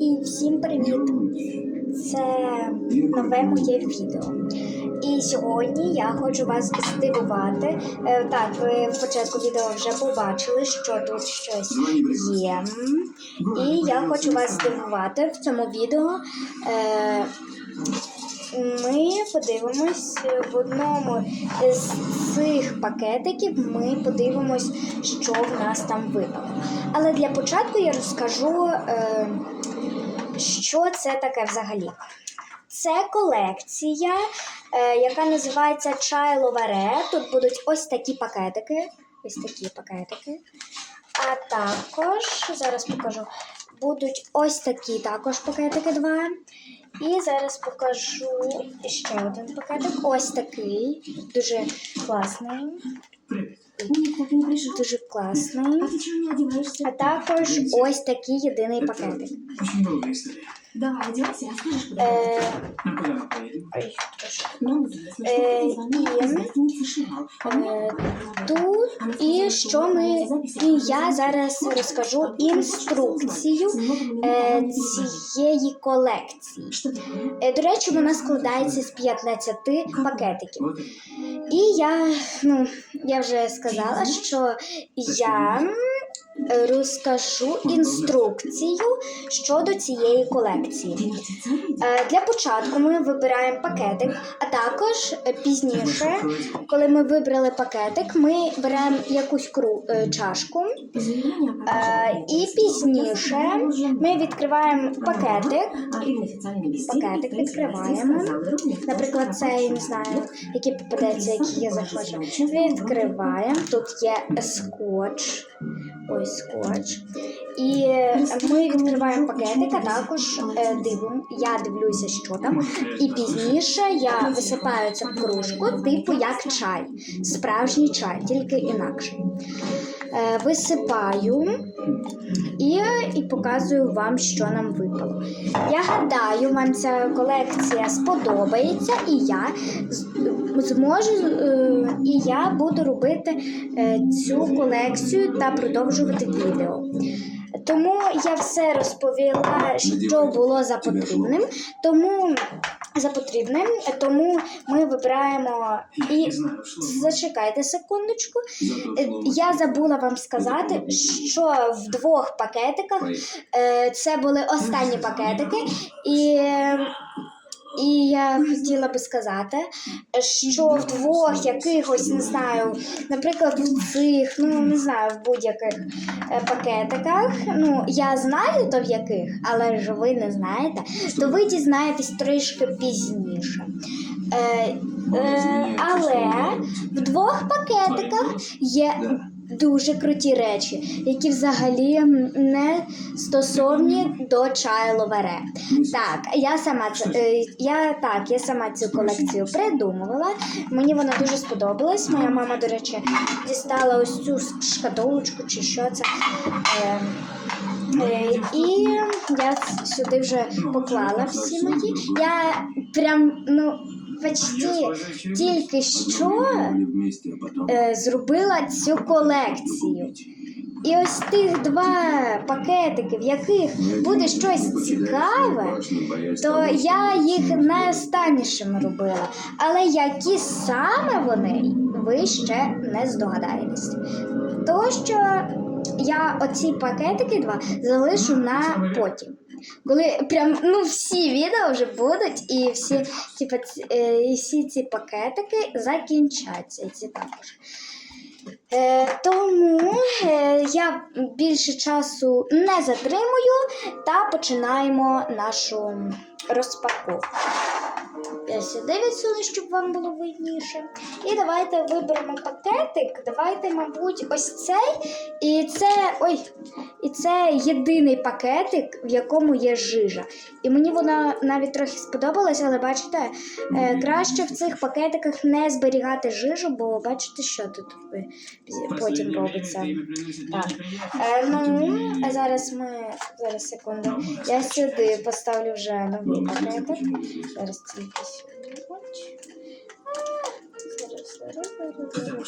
І всім привіт! Це нове моє відео. І сьогодні я хочу вас здивувати. Е, Так, ви в початку відео вже побачили, що тут щось є. І я хочу вас здивувати в цьому відео. Е, Ми подивимось в одному з цих пакетиків. Ми подивимось, що в нас там випало. Але для початку я розкажу, е, що це таке взагалі. Це колекція, е, яка називається Чай Ловере. Тут будуть ось такі пакетики. Ось такі пакетики. А також, зараз покажу, будуть ось такі також пакетики два. І зараз покажу ще один пакетик. Ось такий. Дуже класний. Никак не пришел. Дуже класний. А ты чего не одеваешься? А також ось такий єдиний пакетик. Очень долгая история. Давай, одевайся, расскажешь, куда. Е, А куда мы поедем? ой, трошки. Ну, известно, что э, ты звонила и- из гостиницы «Шивал». А мне Е, надо. Тут Она і сказала, що что ми. на записи І она я записывает. зараз Хочешь, розкажу а ты хочешь інструкцію сказать? Немного минут е, она не переживает. цієї колекції. Что такое? Е, До речі, вона складається з 15 пакетиків. І я, ну, я вже сказала, що я розкажу інструкцію щодо цієї колекції. Е, Для початку ми вибираємо пакетик, а також пізніше, коли ми вибрали пакетик, ми беремо якусь кру... е, чашку, е, і пізніше ми відкриваємо пакетик. Пакетик відкриваємо. Наприклад, це я не знаю, які попадеться, які я захочу. Відкриваємо. Тут є скотч. Ось скотч. І ми відкриваємо пакетик, а також е, дивимо. Я дивлюся, що там. І пізніше я висипаю це в кружку, типу як чай. Справжній чай, тільки інакше. Е, Висипаю і, і показую вам, що нам випало. Я гадаю, вам ця колекція сподобається, і я зможу е, і я буду робити е, цю колекцію та продовжувати відео. Тому я все розповіла, що було за потрібним. Тому за потрібним, тому ми вибираємо і зачекайте секундочку. Я забула вам сказати, що в двох пакетиках е, це були останні пакетики, і, і я хотіла би сказати, що в двох якихось, не знаю, наприклад, в цих, ну не знаю, в будь-яких е, пакетиках, ну я знаю то в яких, але ж ви не знаєте, то ви дізнаєтесь трішки пізніше. Е, е, але в двох пакетиках є дуже круті речі, які взагалі не стосовні до чаю ловере. Так, я сама це е, я так, я сама цю колекцію придумувала. Мені вона дуже сподобалась. Моя мама, до речі, дістала ось цю шкатулочку чи що це. Е, Е, і я сюди вже поклала всі мої. Я прям, ну, почти тільки що е, зробила цю колекцію. І ось тих два пакетики, в яких буде щось цікаве, то я їх найостаннішими робила. Але які саме вони, ви ще не здогадаєтесь. То що я оці пакетики два залишу на потім. Коли прям ну всі відео вже будуть, і всі, типу, і всі ці пакетики закінчаться. Ці також. Е, тому е, я більше часу не затримую та починаємо нашу розпаковку. Я сюди відсуну, щоб вам було видніше. І давайте виберемо пакетик. Давайте, мабуть, ось цей. І це. Ой, і це єдиний пакетик, в якому є жижа. І мені вона навіть трохи сподобалась, але бачите, е, краще в цих пакетиках не зберігати жижу, бо бачите, що тут потім робиться. Так. Е, ну, а зараз ми. Зараз секунду. Я сюди поставлю вже новий пакетик. Зараз тільки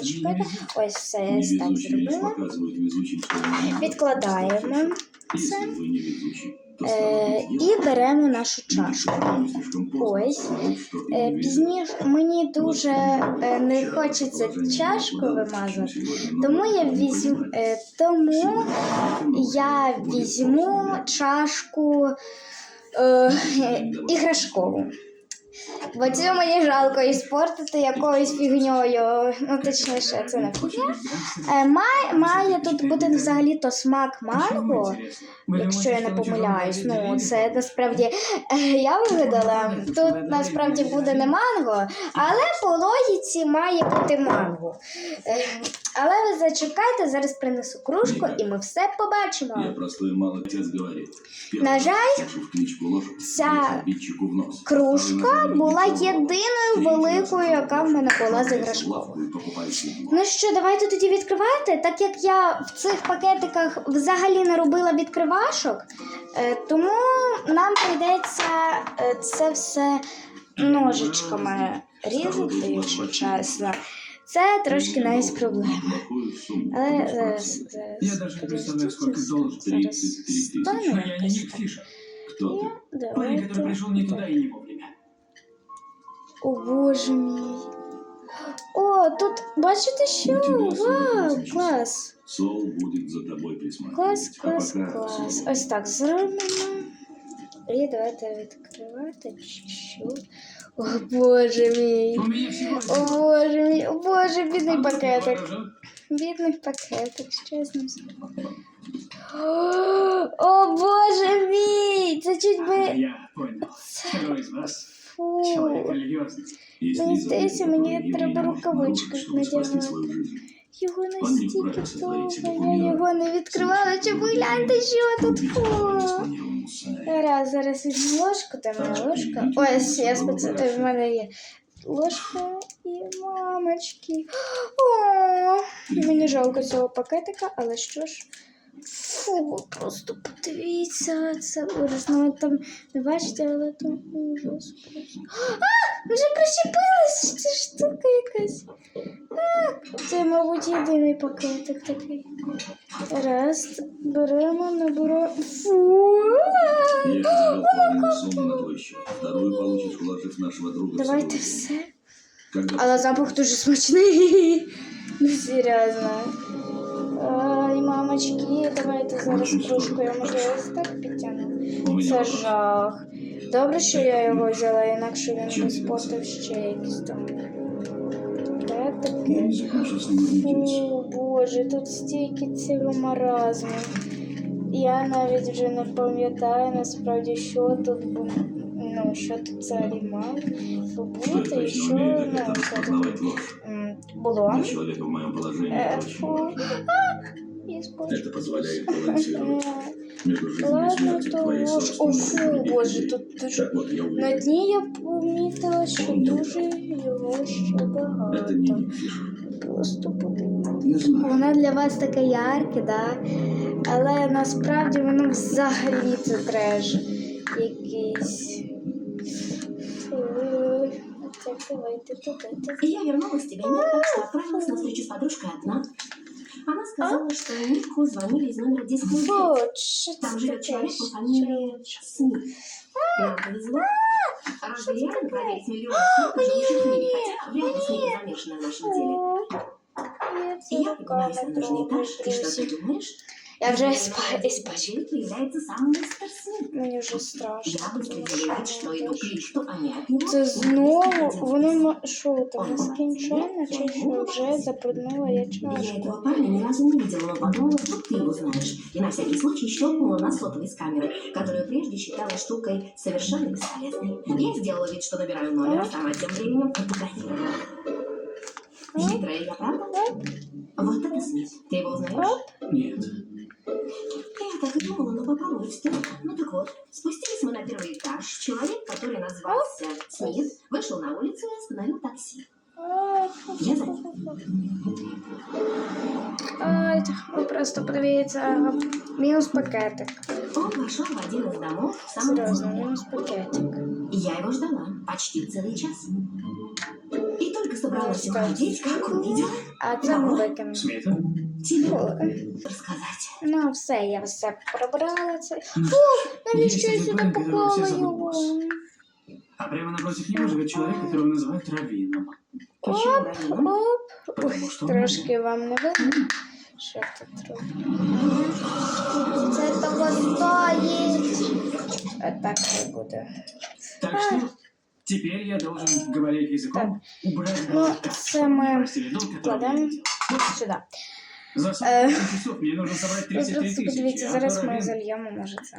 зачекайте. Ось все, я так зробила. Відкладаємо це. Е, і беремо нашу чашку. Ось. Е, пізніше мені дуже е, не хочеться чашку вимазати, тому я візьму, е, тому я візьму чашку е, іграшкову. Бо цю мені жалко іспортити якоюсь фігньою. Ну, точніше, це не фігня. Е, має, має тут бути взагалі-то смак манго, якщо я не помиляюсь. Ну, це насправді е, я вигадала. Тут насправді буде не манго, але по логіці має бути манго. Е, Але ви зачекайте, зараз принесу кружку і ми все побачимо. Я побачимо. простой молодец говорит. На жаль, ця. Кружка була єдиною великою, яка в мене була з іграшковою. Ну що, давайте тоді відкривати. Так як я в цих пакетиках взагалі не робила відкривашок, е, тому нам прийдеться е, це все ножичками різати, якщо чесно. Це трошки навіть проблема. Але зараз, зараз. Я даже не представляю, сколько подождіть, должен. зараз 33 тысячи. стану Я якось не так. Фишер. Кто ты? Давайте. Парень, который пришел не туда и не вовремя. О боже мій. О, тут бачите що? Вау, клас! Сол будет за тобой присматривать. Клас, А клас, пока клас. Сол. Ось так зробимо. І давайте відкривати. Що? О боже мій. У меня всего О один. боже мій, о боже, бідний А, пакетик. поражен? Бідний пакетик, що з ним зробити? О боже мій! Це чуть би. Я понял. Второй из вас Фу. человек религиозный. Мені Если из-за здається, этого мені еврея треба может рукавички нарушить, чтобы спасти надягати. свою жизнь. Його Он не настільки вправился творить себе довго, я його не відкривала. Чи ви гляньте, що тут? Убить Фу. Мусай. Зараз, зараз візьму ложку, там моя ложка. Ось, я спеціально, в мене є ложка і мамочки. О, мені жалко цього пакетика, але що ж. Фу, просто подивіться, це ужас. Ну, там не бачите, але там ужас просто. А, вже прищепилась ця штука якась. А, це, мабуть, єдиний пакетик такий. Раз, беремо, наберемо. Фу. На. Вторую получишь, вложив нашего друга в Давайте свою все. Когда Але запах дуже смачний. Ну, серйозно. Ай, мамочки, давайте зараз кружку, я можу ось так підтягну. у меня Це вопрос. жах. Добре, що я його взяла, інакше він би спортив ще якісь там Де Я таке? не закончил с ним интереса. О, Боже, тут стільки цього маразму. Я навіть вже не пам'ятаю насправді, що тут було. Ну, що тут взагалі мало Что бути, я і що точно умею, так ну, это що тут распознавать ложь. м, було. Для человека в моем положении Е, это очень фу. важно. А, я спочатку. Это позволяет балансировать между жизнью и Ладно, то ложь. О, фу, боже, тут дуже. На дні я помітила, що дуже його ще багато. Просто подивіться. Не. Воно для вас таке ярке, да? але насправді воно взагалі це треш якийсь. Фу. Так, давайте туди. Я вернулась, тебя нет, так что отправилась на встречу с подружкой одна. Она сказала, что Нику звонили из номера 10 Фу, що Там це живет таке? человек по фамилии Смит. Нам повезло. Разве реально проверить миллион снимков, живущих в мире? Хотя вряд ли Смит замешаны в нашем деле. О, Я И це я поднимаюсь на руками нужный трогаю. этаж, и что ты думаешь? Я вже Номер спа- один іспачкала. появляется сам мистер Смит. Мені вже страшно. Я быстро делаю вид, что иду к лифту, а не от него. Це Он знову быстро ходил воно вниз. ма- що там нескінченно, чи що вже запруднила я Я чашку. этого парня ни разу не видела, но подумала, вдруг ты его знаешь. И на всякий случай щелкнула на сотовый с камеры, которую прежде считала штукой совершенно бесполезной. Я сделала вид, что набираю номер, а сама тем временем фотографировала. Хитрая я, правда? Вот это Смит. Ты его узнаешь? Нет. Я так и думала, но попалась ты. Ну так вот, спустились мы на первый этаж. Человек, который назвался Смит, вышел на улицу и остановил такси. Я за ним. Ай, ви просто подивіться. Мінус пакетик. Он вошел в один из домов в самом Серйозно, центре. мінус пакетик. Я его ждала почти целый час. И только собралась Ну, так. уходить, как увидела А це ми викинемо. Сміта? тебе Фу. рассказать. Ну, все, я все прибрала це. Ну, Фу, навіщо я Есть сюди один, которого поклала все його? зовут А прямо напротив него живет человек, которого называют Равином. Почему Равина? Оп, Потому Ой, что он трошки вам не видно. Що тут робить? Це того стоїть. Отак хай буде. Так что теперь я должен, говоря их языком, убрать Ну, галактику, це ми прости, долг, который я кладемо видел. сюди. За 48 часов мне нужно собрать 33 Просто тысячи. зараз ми зальємо, може це.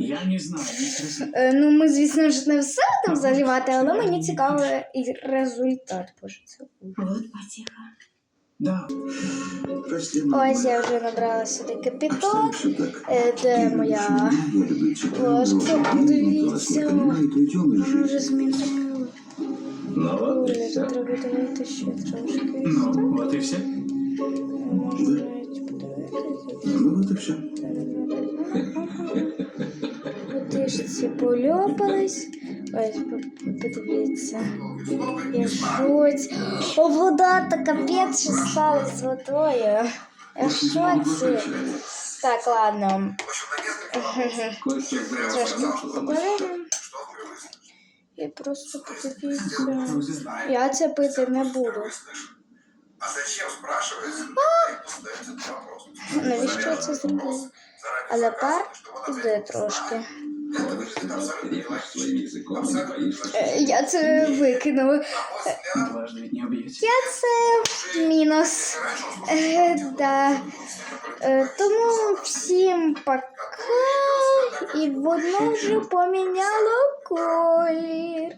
Я не знаю, не Е, Ну, ми, звісно ж, не все там заливати, але мені цікавий і результат. Боже, це Вот потихо. Да, Ось я вже набрала сюди капітон. Е, Де моя ложка? Подивіться. Вона вже змінила. Ну и тут все. ну, вот и все. Ну вот и все. Водичці польопались. Ось, подивіться. Я шоці. О, вода та капець, що стало з водою. Я шоці. Так, ладно. Трошки покладемо. І просто подивіться. Я це пити не буду. А зачем спрашивается? Ставится этот вопрос. Навіщо я це зробила? Але пар іде трошки. Можешь перейти своим языком, не боишься? Е, Я це викинула. Дважды ведь не убьете. Я це мінус. Е, да. Е, тому всім пока. І воно вже поміняло колір.